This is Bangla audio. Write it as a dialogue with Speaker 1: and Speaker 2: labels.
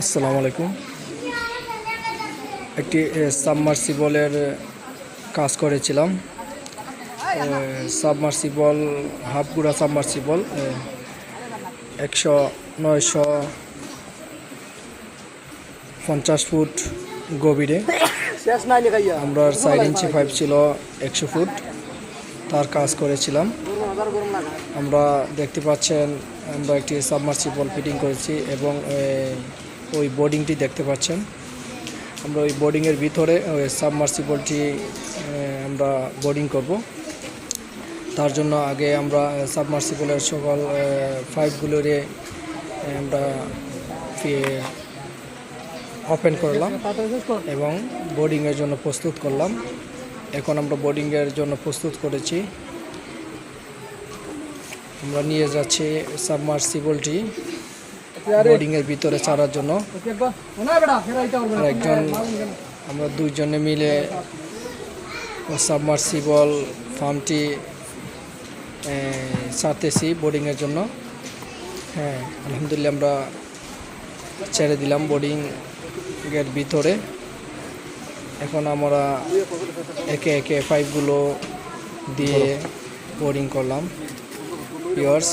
Speaker 1: আসসালামু আলাইকুম। একটি সাবমার্সিবলের কাজ করেছিলাম। সাবমার্সিবল, হাফগুড়া সাবমার্সিবল একশো নয়শো পঞ্চাশ ফুট গভীরে। আমরা চার ইঞ্চি পাইপ ছিল একশো ফুট। তার কাজ করেছিলাম। আমরা দেখতে পাচ্ছেন, আমরা একটি সাবমার্সিবল ফিটিং করেছি এবং ওই বোর্ডিংটি দেখতে পাচ্ছেন। আমরা ওই বোর্ডিংয়ের ভিতরে ওই সাবমার্সিবলটি আমরা বোর্ডিং করব। তার জন্য আগে আমরা সাবমার্সিবলের সকল পাইপগুলোরে আমরা ওপেন করলাম এবং বোর্ডিংয়ের জন্য প্রস্তুত করলাম। এখন আমরা বোর্ডিংয়ের জন্য প্রস্তুত করেছি। আমরা নিয়ে যাচ্ছি সাবমার্সিবলটি বোর্ডিংয়ের ভিতরে ছাড়ার জন্য। একজন আমরা দুইজনে মিলে সাবমার্সিবল ফার্মটি ছাড়তেছি বোর্ডিংয়ের জন্য। হ্যাঁ আলহামদুলিল্লাহ আমরা ছেড়ে দিলাম বোর্ডিং বোর্ডিংয়ের ভিতরে। এখন আমরা একে একে পাইপগুলো দিয়ে বোর্ডিং করলাম। পিওর্স